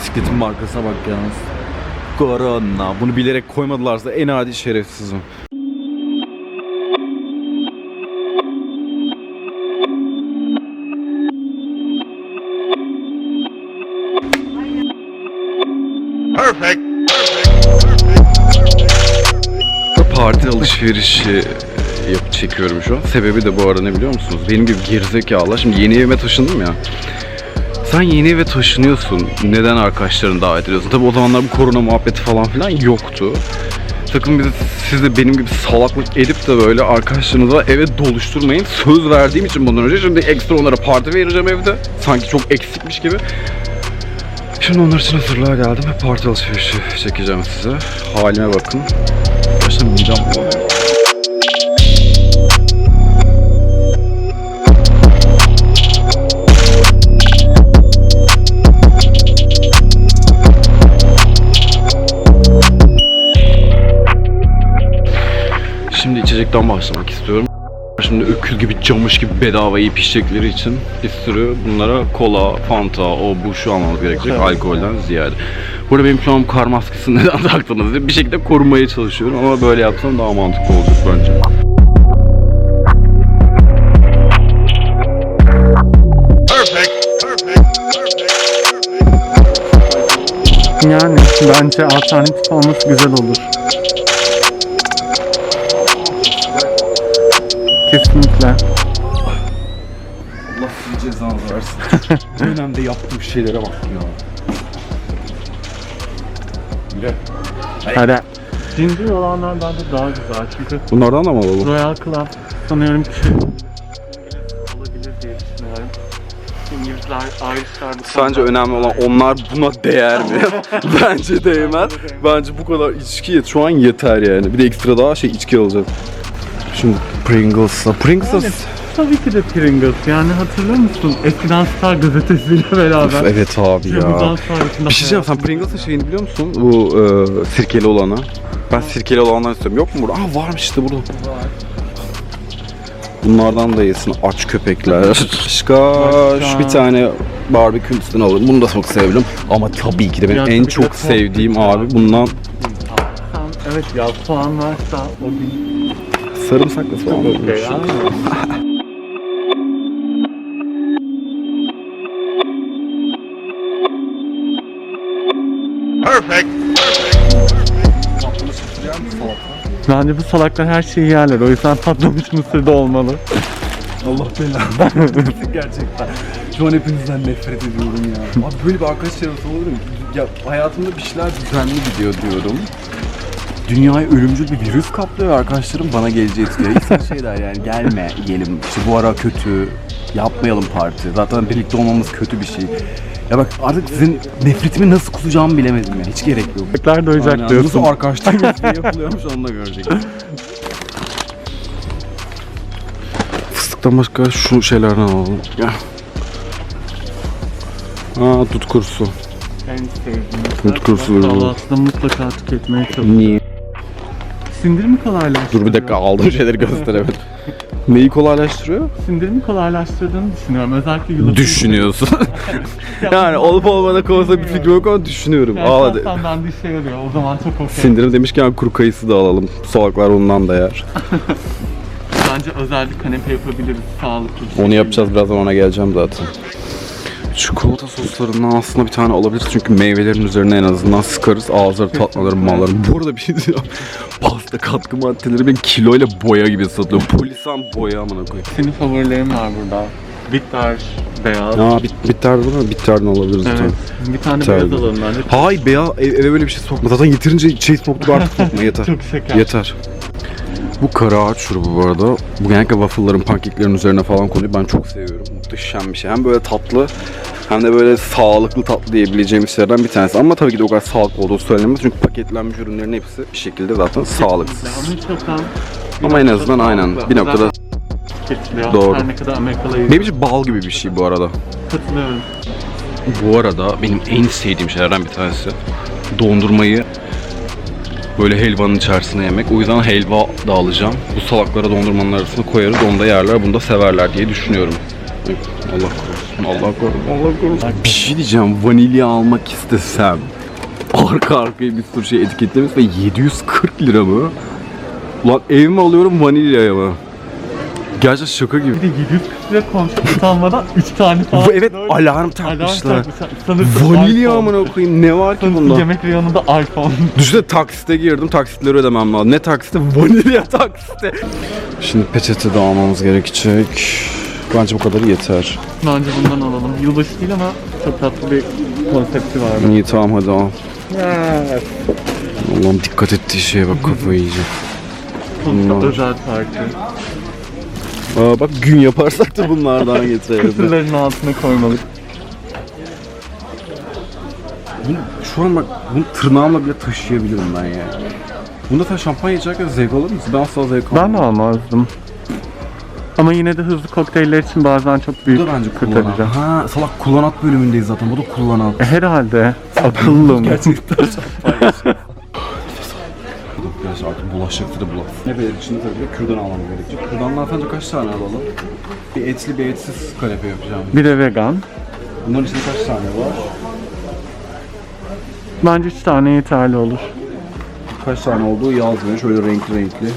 bisikletin markasına bak yalnız. Corona. Bunu bilerek koymadılarsa en adi şerefsizim. Perfect. Parti alışverişi yap çekiyorum şu an. Sebebi de bu arada ne biliyor musunuz? Benim gibi gerizekalılar. Şimdi yeni evime taşındım ya. Sen yeni eve taşınıyorsun. Neden arkadaşlarını davet ediyorsun? Tabi o zamanlar bu korona muhabbeti falan filan yoktu. Sakın bizi, siz de benim gibi salaklık edip de böyle arkadaşlarınızla eve doluşturmayın. Söz verdiğim için bundan önce şimdi ekstra onlara parti vereceğim evde. Sanki çok eksikmiş gibi. Şimdi onlar için hazırlığa geldim ve parti alışverişi çekeceğim size. Halime bakın. Gerçekten midem bulanıyor. İçecekten başlamak istiyorum. Şimdi öküz gibi camış gibi bedava yiyip içecekleri için bir sürü bunlara kola, fanta, o bu şu almamız gerekecek alkolden ziyade. Burada benim şu an kar maskesini neden taktınız diye bir şekilde korumaya çalışıyorum ama böyle yapsam daha mantıklı olacak bence. Perfect. Perfect. Perfect. Yani bence alternatif olması güzel olur. Kesinlikle. Allah sizin cezanızı versin. Dönemde yaptığım şeylere bak ya. Yürü. Hadi. Zincir olanlar bence daha güzel çünkü Bunlardan da mı alalım? Royal Club sanıyorum ki olabilir diye düşünüyorum. İngilizler, Irishler bu Sence konuda- önemli olan onlar buna değer mi? Bence değmez. Bence bu kadar içki şu an yeter yani. Bir de ekstra daha şey içki alacağız. Şimdi Pringles'a. Pringles'a Yani, tabii ki de Pringles. Yani hatırlıyor musun? Eskiden Star gazetesiyle beraber. Evet abi ya. Bir şey diyeceğim sen Pringles'ın şeyini biliyor musun? Bu e, sirkeli olanı. Ben sirkeli olandan istiyorum. Yok mu burada? Aa varmış işte burada. Bunlardan da yesin aç köpekler. Başka bir tane barbekü üstüne alırım. Bunu da çok sevdim. Ama tabii ki de benim Ya en çok sevdiğim abi bundan Evet ya soğan varsa o gün sarımsaklı soğan. Perfect. Bence bu salaklar her şeyi yerler. O yüzden patlamış mısır da olmalı. Allah belanı versin gerçekten. Şu an hepinizden nefret ediyorum ya. Abi böyle bir arkadaş çevresi olur mu? Ya hayatımda bir şeyler düzenli gidiyor diyorum. Dünyayı ölümcül bir virüs kaplıyor arkadaşlarım bana geleceği istiyor. İnsan şey der yani gelme yiyelim. İşte bu ara kötü. Yapmayalım parti. Zaten birlikte olmamız kötü bir şey. Ya bak artık sizin nefretimi nasıl kusacağımı bilemedim ya. Hiç gerek yok. Salaklar doyacak Aynen. diyorsun. Nasıl arkadaşlık ilişki yapılıyormuş onu da görecek. Fıstıktan başka şu şeylerden alalım. Ya. Aa tut kurusu. En sevdiğim. Mutlu kursu. Kahvaltıda mutlaka tüketmeye çalışıyorum. Niye? Sindirimi kolaylaştırıyor. Dur bir dakika aldığım şeyleri gösteremedim. Neyi kolaylaştırıyor? Sindirimi kolaylaştırdığını düşünüyorum. Özellikle yulafı. Düşünüyorsun. yani olup olmadan konusunda bir fikrim yok ama düşünüyorum. Yani Al hadi. şahsen bende işe yarıyor. O zaman çok okey. Sindirim demişken kuru kayısı da alalım. Salaklar ondan da yer. Bence özel bir kanepe yapabiliriz. Sağlıklı bir Onu şekilde. yapacağız birazdan ona geleceğim zaten. Çikolata soslarından aslında bir tane alabiliriz çünkü meyvelerin üzerine en azından sıkarız ağızları tatmaları malları. Bu arada bir şey diyeceğim. Pasta katkı maddeleri ben kiloyla boya gibi satılıyor. Polisan boya amına koyayım. Senin favorilerin var burada. Bitter, beyaz. Aa bit bitterdi değil mi? Bitterden alabiliriz Evet. Bir tane beyaz alalım bence. Hay beyaz ev- eve böyle bir şey sokma. Zaten yeterince şey soktuk artık sokma yeter. Çok şeker. Yeter. Bu kara ağaç şurubu bu arada. Bu genellikle waffle'ların, pankeklerin üzerine falan konuyor. Ben çok seviyorum. Muhteşem bir şey. Hem böyle tatlı hem de böyle sağlıklı tatlı diyebileceğim şeylerden bir tanesi. Ama tabii ki de o kadar sağlıklı olduğu söylenemez. Çünkü paketlenmiş ürünlerin hepsi bir şekilde zaten sağlıksız. Ama en azından aynen bir noktada. Doğru. Her ne kadar benim için bal gibi bir şey bu arada. katılıyorum. Bu arada benim en sevdiğim şeylerden bir tanesi dondurmayı böyle helvanın içerisine yemek. O yüzden helva da alacağım. Bu salaklara dondurmanın arasına koyarız. Onu da yerler, bunu da severler diye düşünüyorum. Allah korusun, Allah korusun, Allah korusun. Bir şey diyeceğim, vanilya almak istesem arka arkaya bir sürü şey etiketlemiş ve 740 lira mı? Ulan evime alıyorum vanilyaya mı? Gerçekten şaka gibi. Bir de 700 lira konsept almadan 3 tane falan. Bu evet böyle alarm takmışlar. Sanırsın Vanilya iPhone. amına koyayım ne var ki Sanırsın bunda? yemek reyonunda iPhone. Düşünsene taksite girdim, taksitleri ödemem lazım. Ne taksiti? Vanilya taksiti. Şimdi peçete de almamız gerekecek. Bence bu kadar yeter. Bence bundan alalım. Yılbaşı değil ama çok tatlı bir konsepti var. İyi tamam hadi al. Allah'ım dikkat ettiği şeye bak kafayı yiyecek. Sonuçta özel parti. Aa bak gün yaparsak da bunlardan getirelim. Kısırların altına koymalık. Bunu, şu an bak bunu tırnağımla bile taşıyabilirim ben yani. Bunda sen şampanya içerken zevk alır mısın? Ben asla zevk almam. Ben de almazdım. Ama yine de hızlı kokteyller için bazen çok Bu büyük da bence kullanat. kurtarıcı. Ha salak kullanat bölümündeyiz zaten. Bu da kullanat. E, Herhalde. Akıllım. Gerçekten Biraz artık bulaşıktı da bulaşık. Ne belir içinde tabii ki kürdan almam gerekecek. Kürdanlar sence kaç tane alalım? Bir etli bir etsiz kanepe yapacağım. Bir de vegan. Bunların içinde kaç tane var? Bence 3 tane yeterli olur. Kaç tane olduğu yazmıyor. Şöyle renkli renkli.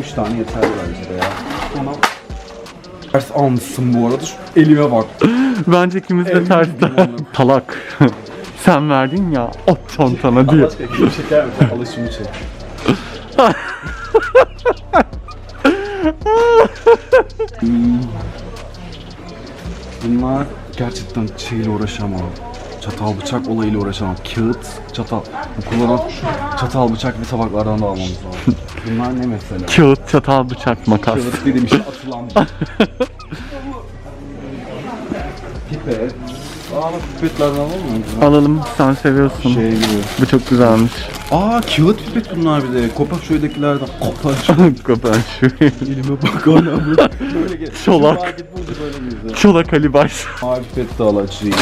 3 tane yeterli bence de ya. Ters almışsın bu arada. Şu elime bak. Bence ikimiz de bilmiyorum. Talak. Sen verdin ya at çantana diye. Başka bir çeker misin? Alışımı çek. Hmm. Bunlar gerçekten şeyle uğraşamam. Çatal bıçak olayıyla uğraşamam. Kağıt, çatal. Bu kullanan çatal bıçak ve tabaklardan da almamız lazım. Bunlar ne mesela? Kağıt, çatal, bıçak, makas. Kağıt dediğim şey atılan Pipet. Aa pipetlerden alalım mı? Alalım sen seviyorsun. Şey gibi. Bu çok güzelmiş. Aa kağıt pipet bunlar bir de. Kopak şöylekilerden. Kopak Kapan şu. Elime bak ana böyle gel. Çolak. Çolak Ali Baş. Mavi pipet de al açıyı.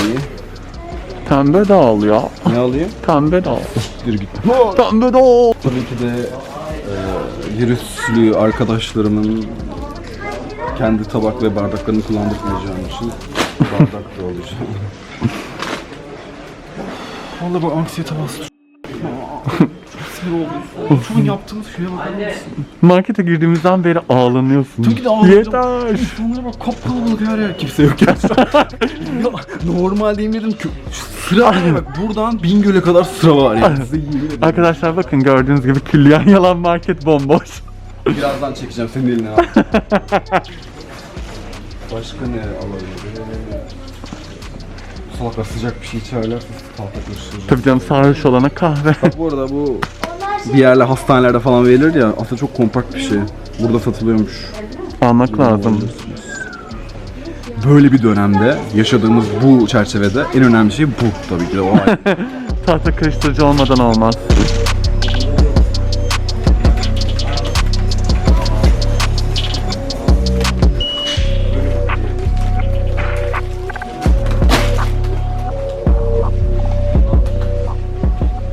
Pembe de al ya. Ne alayım? Pembe de al. Bir git. Pembe de al. Tabii ki de e, virüslü arkadaşlarımın kendi tabak ve bardaklarını kullandırmayacağım için bardak da alacağım. Vallahi bu anksiyete bastı. Sinir oldum. An yaptığımız şeye bakar mısın? Markete girdiğimizden beri ağlanıyorsun. Tabii ki de ağlayacağım. Yeter. İnsanlara bak kapkalabalık her yer kimse yok ya, normal değil dedim ki sıra var ya bak buradan Bingöl'e kadar sıra var yani. Size yemin ederim. Arkadaşlar bakın gördüğünüz gibi külliyen yalan market bomboş. Birazdan çekeceğim senin eline. Başka ne alabilirim? Salaklar sıcak bir şey içerlerse tahta karıştıracağım. Tabii canım sarhoş olana kahve. Bak bu arada bu bir yerler hastanelerde falan verilir ya aslında çok kompakt bir şey. Burada satılıyormuş. Almak lazım. Böyle bir dönemde yaşadığımız bu çerçevede en önemli şey bu tabii ki de o ayrı. Tahta karıştırıcı olmadan olmaz.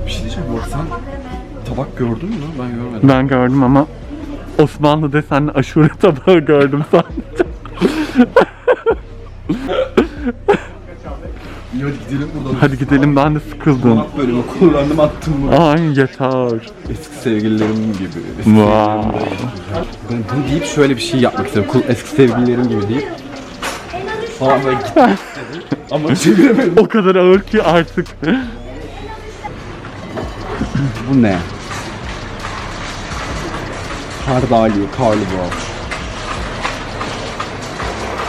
bir şey diyeceğim bu arada sen tabak gördün mü? Ben görmedim. Ben gördüm ama Osmanlı desenli aşure tabağı gördüm sadece. İyi hadi gidelim buradan. Hadi gidelim ben de sıkıldım. Kullanat bölümü kullandım attım bunu. Ay yeter. Eski sevgililerim gibi. Eski Ben bunu deyip şöyle bir şey yapmak istedim. Kul- Eski sevgililerim gibi deyip. Falan böyle gitmek istedim. Ama çeviremedim. O kadar ağır ki artık. Bu ne? Hardali, karlı bu.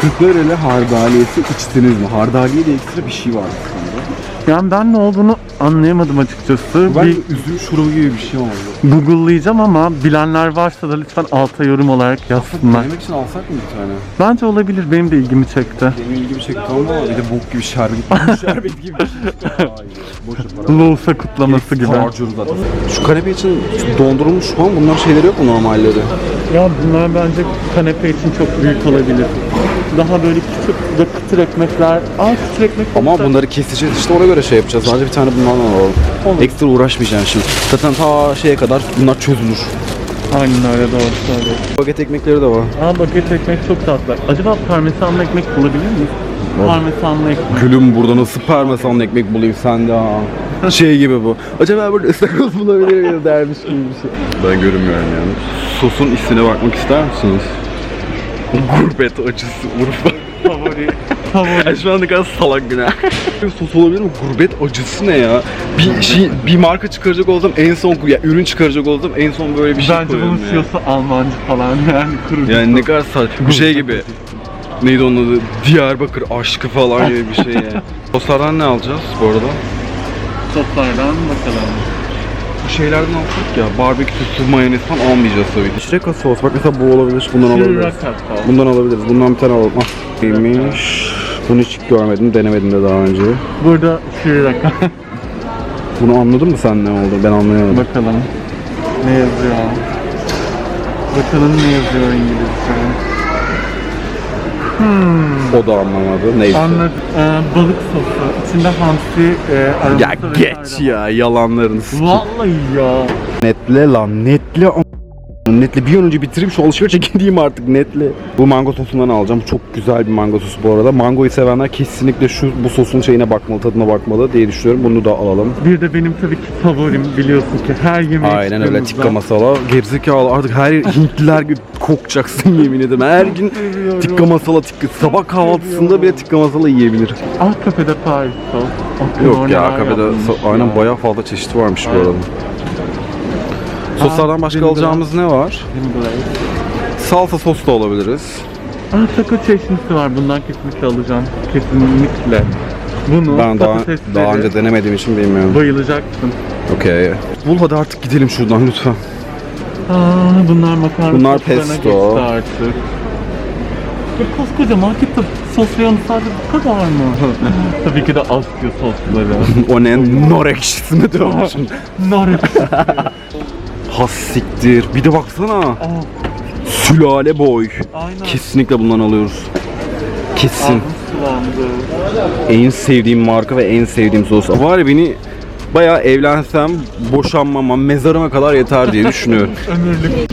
Kırklareli hardaliyesi içtiniz mi? Hardaliye de ekstra bir şey var aslında. Yani ben ne olduğunu anlayamadım açıkçası. Ben Bir üzüm şurubu gibi bir şey oldu. Google'layacağım ama bilenler varsa da lütfen alta yorum olarak yazsınlar. Denemek için alsak mı bir tane? Bence olabilir. Benim de ilgimi çekti. Benim ilgimi çekti ama bir de bok gibi şerbet şerbet gibi bir şey. Loğusa kutlaması gibi. Şu kanepe için şu dondurulmuş falan bunlar şeyleri yok mu normalleri? Ya bunlar bence kanepe için çok büyük olabilir. Daha böyle küçük de kıtır ekmekler. Aa kıtır ekmek Ama koksa- bunları keseceğiz işte ona göre şey yapacağız. Bence bir tane bundan alalım. Olur. Ekstra uğraşmayacaksın şimdi. Zaten ta şeye kadar bunlar çözülür. Aynen öyle doğru söylüyorsun. Baget ekmekleri de var. Aa baget ekmek çok tatlı. Acaba parmesanlı ekmek bulabilir miyiz? Parmesanlı ekmek. Gülüm burada nasıl parmesanlı ekmek bulayım sen de ha. Şey gibi bu. Acaba burada ıstakoz bulabilir miyiz dermiş gibi bir şey. Ben görünmüyorum yani. Sosun ismine bakmak ister misiniz? Gurbet acısı Urfa. Favori. Favori. Ya şu an ne kadar salak günah. Sos olabilir mi? Gurbet acısı ne ya? Bir şey, bir marka çıkaracak olsam en son, ya ürün çıkaracak olsam en son böyle bir şey Bence koyarım bunun ya. CEO'su Almancı falan yani kurucusu. Yani ne kadar saçma. Bu şey gibi. Neydi onun adı? Diyarbakır aşkı falan gibi bir şey yani. Soslardan ne alacağız bu arada? Soslardan bakalım. Şeylerden alsak ya. Barbekü sosu, mayonez falan almayacağız tabii ki. Şireka sos. Bak mesela bu olabilir. Bundan alabiliriz. Bundan alabiliriz. Bundan bir tane alalım. Ah. Neymiş? Bunu hiç görmedim. Denemedim de daha önce. Burada şıraka. Bunu anladın mı sen ne oldu? Ben anlayamadım. bakalım. Ne yazıyor? Bakalım ne yazıyor İngilizce. O da anlamadı. Neyse. Anladım. Ee, balık sosu. İçinde hamsi e, aroması Ya geç ya yalanlarını s- Vallahi ya. Netle lan netle am- Netle bir an önce bitirip şu alışverişe gideyim artık netle. Bu mango sosundan alacağım. Çok güzel bir mango sosu bu arada. Mangoyu sevenler kesinlikle şu bu sosun şeyine bakmalı, tadına bakmalı diye düşünüyorum. Bunu da alalım. Bir de benim tabii ki favorim biliyorsun ki her yemeği Aynen öyle tikka masala. Gerizekalı artık her Hintliler gibi kokacaksın yemin ederim. Her gün tikka masala tikka. Sabah kahvaltısında bile tikka masala yiyebilir. Ah kafede Paris sos. Yok ya kafede aynen bayağı fazla çeşit varmış bu arada. Soslardan başka alacağımız ne var? Salsa sos da alabiliriz. Ah taco çeşnisi var. Bundan kesinlikle alacağım. Kesinlikle. Bunu Ben daha, patatesleri daha önce denemediğim için bilmiyorum. bayılacaksın. Okey. Bul hadi artık gidelim şuradan lütfen. Aa, bunlar makarna Bunlar soslarına pesto. geçti artık. Ya koskoca markette sos reyonu sadece bu kadar mı? Tabii ki de Asya sosları. o ne? Nor ekşisine dönmüşüm. Nar Has siktir. Bir de baksana. Aa, Sülale boy. aynen. Kesinlikle bundan alıyoruz. Kesin. En sevdiğim marka ve en sevdiğim sos. Var ya beni bayağı evlensem boşanmamam mezarıma kadar yeter diye düşünüyorum. Ömürlük.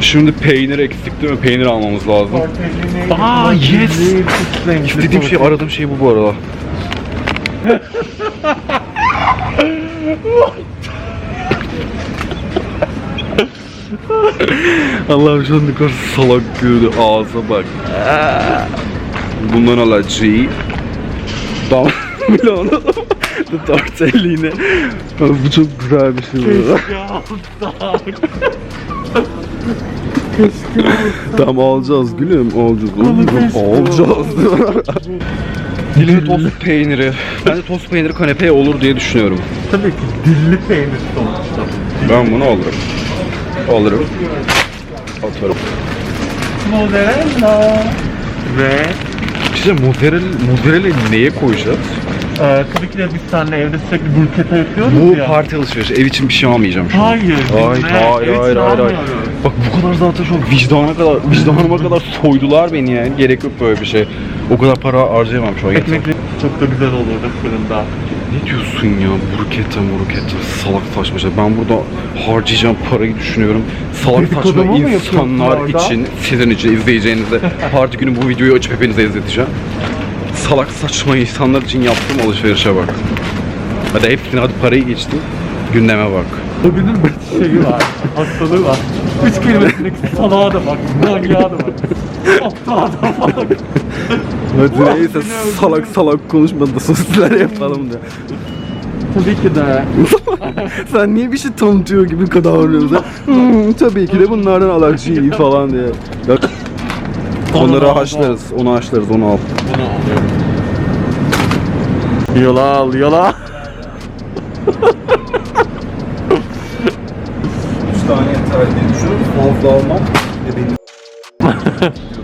Şimdi peynir eksik değil mi? Peynir almamız lazım. Aa, yes! İstediğim şey, aradığım şey bu bu arada. Allah'ım şu an ne kadar salak gördü ağza bak. Bundan alacağım. Dam Milano. Tortellini. Bu çok güzel bir şey bu. Tamam alacağız gülüm alacağız. alacağız. Dilimi tost peyniri. Bence tost peyniri kanepeye olur diye düşünüyorum. Tabii ki dilli peynir sonuçta. Ben bunu alırım. Alırım. Atarım. Mozzarella. Ve Size mozzarella, mozzarella neye koyacağız? e, tabii ki de biz seninle evde sürekli burketa yapıyoruz Bu ya. parti alışverişi. Ev için bir şey almayacağım şu an. Hayır. Hayır, de hayır, ev için hayır, hayır, hayır. almıyoruz. Bak bu kadar zaten şu an vicdana kadar, vicdanıma kadar soydular beni yani. Gerek yok böyle bir şey. O kadar para harcayamam şu an. yeter. Ekmek çok da güzel olurdu fırında. Ne diyorsun ya? Burketa murketa salak saçma şey. Ben burada harcayacağım parayı düşünüyorum. Salak saçma insanlar için, sizin için izleyeceğinizde parti günü bu videoyu açıp hepinize izleteceğim. Salak saçma insanlar için yaptığım alışverişe bak. Hadi hepsini hadi parayı geçtim. Gündeme bak. Bugünün bir şeyi var, hastalığı var. Üç kelimesindeki salağa da bak, manyağa da bak. Aptala da bak. Hadi neyse salak salak konuşma da sosisler yapalım da. Tabii ki de. Sen niye bir şey tanıtıyor gibi davranıyorsun? Hmm, tabii ki de bunlardan alacağım falan diye. Bak onları al, haşlarız, onu haşlarız, onu al. Bunu alıyorum. Yola al, yola. yeter diye düşünüyorum. Fazla almam. Ve benim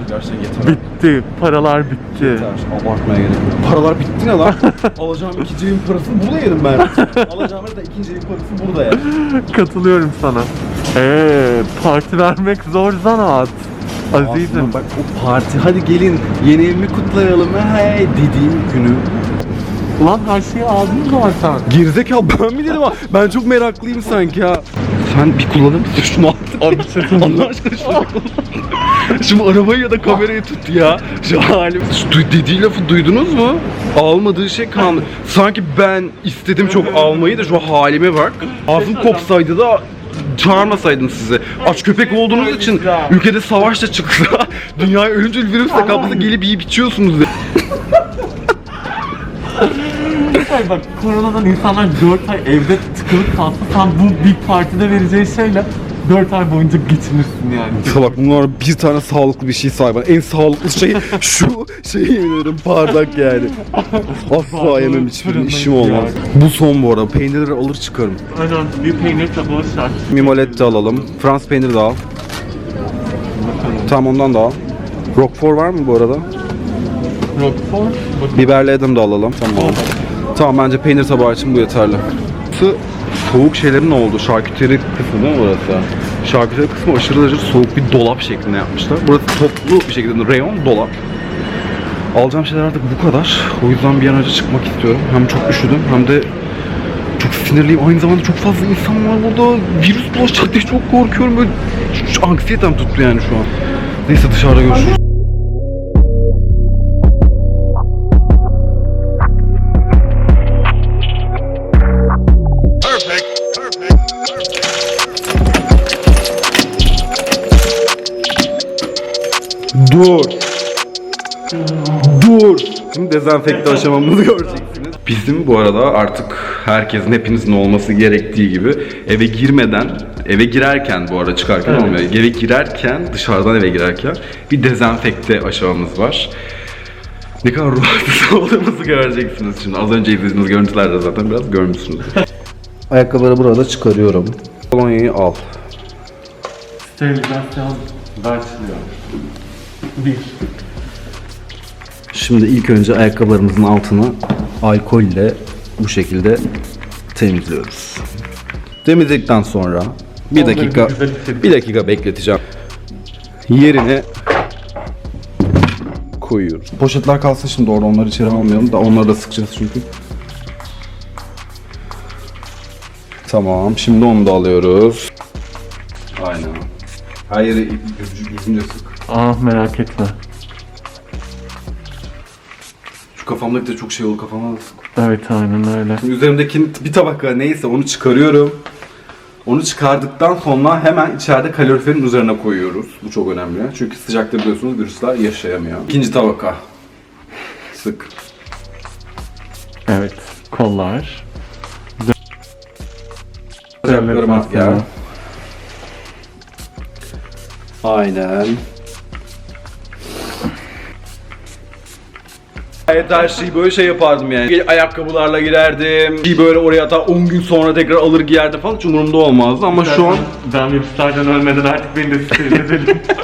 Gerçekten yeter. Bitti, paralar bitti. Yeter. Abartmaya gerek yok. Paralar bitti ne lan? Alacağım ikinci evin parasını burada yerim ben. Alacağım da ikinci evin parası burada yer. Katılıyorum sana. Eee, parti vermek zor zanaat. Azizim. Aslında bak o parti hadi gelin yeni evimi kutlayalım hey dediğim günü. Ulan her şeyi aldın zaten. Gerizekalı ben mi dedim ha? Ben çok meraklıyım sanki ha. Sen bir kullanır mısın şunu artık? Abi şey söyleyeyim. Allah aşkına şunu. Şu arabayı ya da kamerayı tut ya. Şu halim. Du- dediği lafı duydunuz mu? Almadığı şey kalmadı. Sanki ben istedim çok almayı da şu halime bak. Ağzım kopsaydı da çağırmasaydım sizi. Aç köpek olduğunuz için ülkede savaş da çıksa dünyaya ölümcül virüsle kapısı gelip yiyip içiyorsunuz. Hayır bak koronadan insanlar 4 ay evde tıkılıp kalsa sen bu Big Party'de vereceği şeyle 4 ay boyunca geçinirsin yani. Salak bunlar bir tane sağlıklı bir şey sahibi. En sağlıklı şey şu şey yemin ederim bardak yani. Asla yemem hiçbir işim olmaz. Bu son bu arada. Peynirleri alır çıkarım. Aynen bir peynir tabağı şart. Mimolet de alalım. Frans peyniri de al. Tamam ondan da al. Roquefort var mı bu arada? Roquefort. Biberli Adam da alalım. Tamam. Tamam bence peynir tabağı için bu yeterli. Burası soğuk şeylerin ne oldu? Şarküteri kısmı değil mi burası? Şarküteri kısmı aşırı derece soğuk bir dolap şeklinde yapmışlar. Burası toplu bir şekilde reyon dolap. Alacağım şeyler artık bu kadar. O yüzden bir an önce çıkmak istiyorum. Hem çok üşüdüm hem de çok sinirliyim. Aynı zamanda çok fazla insan var burada. Virüs bulaşacak diye çok korkuyorum. Böyle anksiyetem tuttu yani şu an. Neyse dışarıda görüşürüz. Dur. Dur. Şimdi dezenfekte aşamamızı göreceksiniz. Bizim bu arada artık herkesin hepinizin olması gerektiği gibi eve girmeden, eve girerken bu arada çıkarken Evet. olmuyor. Eve girerken, dışarıdan eve girerken bir dezenfekte aşamamız var. Ne kadar ruhsuz olduğumuzu göreceksiniz şimdi. Az önce izlediğiniz görüntülerde zaten biraz görmüşsünüz. Ayakkabıları burada çıkarıyorum. Kolonyayı al. sterilizasyon başlıyor. 1. Şimdi ilk önce ayakkabılarımızın altını alkolle bu şekilde temizliyoruz. Temizledikten sonra bir Onları dakika güzel bir dakika bekleteceğim. Yerine koyuyoruz. Poşetler kalsın şimdi orada onları içeri almayalım da onları da sıkacağız çünkü. Tamam şimdi onu da alıyoruz. Aynen. Her yere gözcük izince sık. Ah merak etme. Şu kafamdaki de çok şey oldu kafama da sık. Evet aynen öyle. Şimdi üzerimdeki bir tabaka neyse onu çıkarıyorum. Onu çıkardıktan sonra hemen içeride kaloriferin üzerine koyuyoruz. Bu çok önemli. Çünkü sıcakta biliyorsunuz virüsler yaşayamıyor. İkinci tabaka. Sık. Evet. Kollar. Bacaklarıma gel. Aynen. Evet her şeyi böyle şey yapardım yani. Ayakkabılarla girerdim. Bir böyle oraya hatta 10 gün sonra tekrar alır giyerdim falan hiç umurumda olmazdı ama şu an Ben virüslerden ölmeden artık beni de steril edelim.